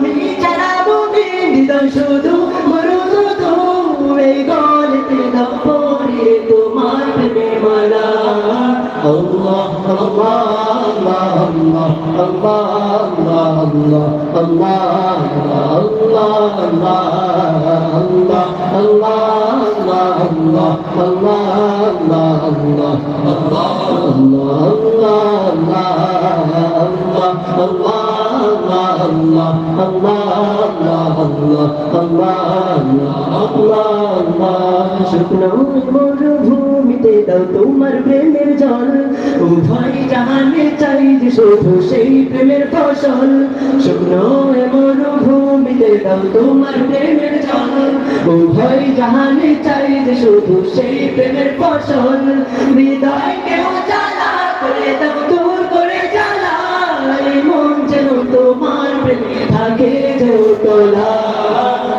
তুমি ছাড়া তুমি নিদন শুধু মরুদু তুমি গলতে না পড়ে তোমার প্রেমালা Allah Allah Allah Allah Allah Allah Allah Allah Allah Allah Allah Allah الله الله الله الله الله الله الله الله আল্লাহ আল্লাহ আল্লাহ আল্লাহ আল্লাহ আল্লাহ আল্লাহ আল্লাহ শুকনো মরুভূমিতে দাও তোমার প্রেমের জল উভয় জাহানে চাই যে শুধু সেই প্রেমের ফসল শুকনো মরুভূমিতে দাও তোমার প্রেমের জল উভয় জাহানে চাই যে শুধু সেই প্রেমের ফসল হৃদয় কেউ জ্বালা করে দাও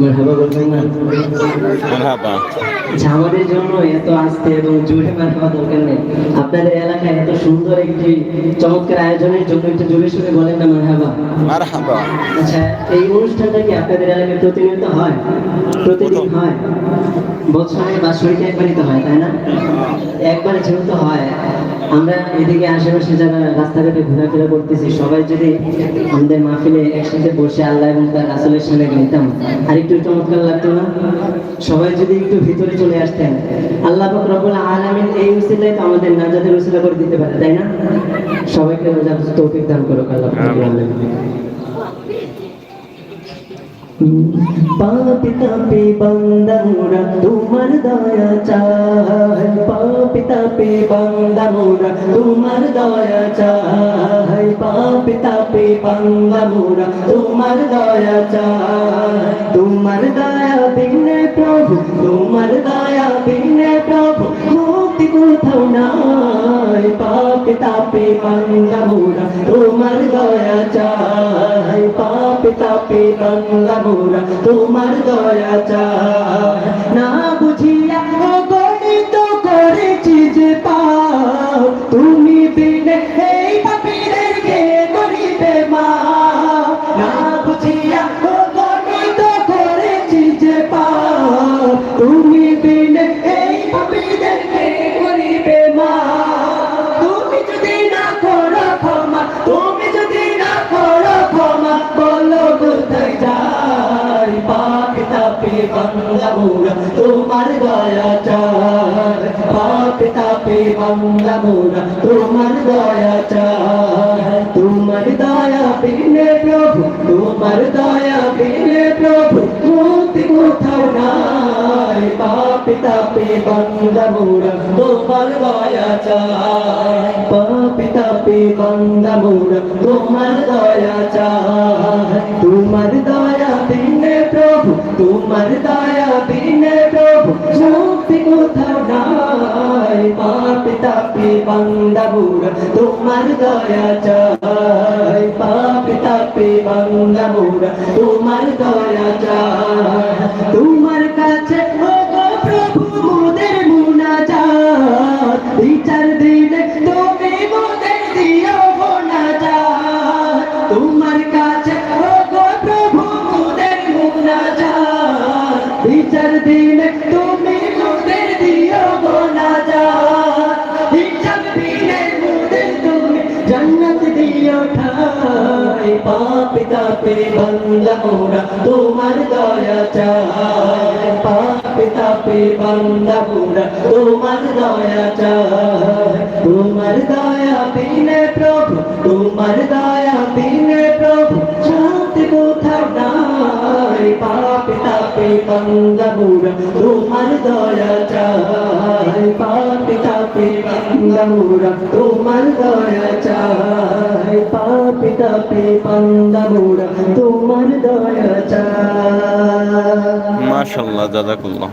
মারহাবা বলবেন না? মারহাবা। আচ্ছা, আমাদের জন্য এত আসতে এবং জোরে মারহাবা দরকার নেই। আপনাদের এলাকায় এত সুন্দর একটি চমৎকার আয়োজনের জন্য একটু জোরে সুরে বলেন না মারহাবা। মারহাবা। আচ্ছা এই অনুষ্ঠানটা কি আপনাদের এলাকায় প্রতিনিয়ত হয়? প্রতিদিন হয়? বছরে বাৎসরিক একবারই তো হয় তাই না? একবারে যেহেতু হয় আমরা এদিকে আশেপাশে যারা রাস্তাঘাটে ঘোরাফেরা করতেছি, সবাই যদি আমাদের মাহফিলে একসাথে বসে আল্লাহ এবং তার রাসুলের সামনে গাইতাম আর একটু চমৎকার লাগতো না? সবাই যদি একটু ভিতরে চলে আসতেন, আল্লাহ পাক রব্বুল আলামিন এই উসিলায় তো আমাদের নাজাদের উসিলা করে দিতে পারে, তাই না? সবাইকে রোজা তৌফিক দান করুক আল্লাহ পাপি তাপি বান্দা মোরা তোমার দয়া চাই পাপি তাপি বান্দা মোরা তোমার দয়া চাই পাপি তাপি বান্দা মোরা তোমার দয়া চাই তোমার দয়া বিনে প্রভু তোমার দয়া বিনে প্রভু মুক্তি কোথাও নাই পাপি তাপি বান্দা মোরা তোমার দয়া চাই। পাপি তাপি বান্দা মোরা তোমার দয়া চাই। তাপে বাংলা মোরা, তোমার দয়া পাক তাপে বাংলা মোরা, তোমার দয়া তোমার দয়া বিনে প্রভু, তোমার দয়া বিনে প্রভু কোথাও নাই। তাপে বাংলা মোরা, তোমার তাপে বাংলা মোরা, তোমার তোমার দয়া তোমার দয়া বিনে প্রভু মুক্তি কোথাও নাই মা পিতা পি বান্দা বুড়া তোমার দয়া চাই মা পিতা পি বান্দা বুড়া তোমার দয়া চাই তোমার পাপি বান্দা মোরা, তোমার দয়া চাই। পাপি তাপে বান্দা মোরা, তোমার দয়া চাই। তোমার দয়া বিনে প্রভু, তোমার দয়া বিনে প্রভু, শান্তি কোথাও নাই? পাপি তাপে বান্দা মোরা, তোমার দয়া চাই। পাপি তাপে বান্দা মোরা, তোমার দয়া পাপি তাপে পান্দা মোরা তোমার দয়া চা মাশাআল্লাহ জাযাকুল্লাহ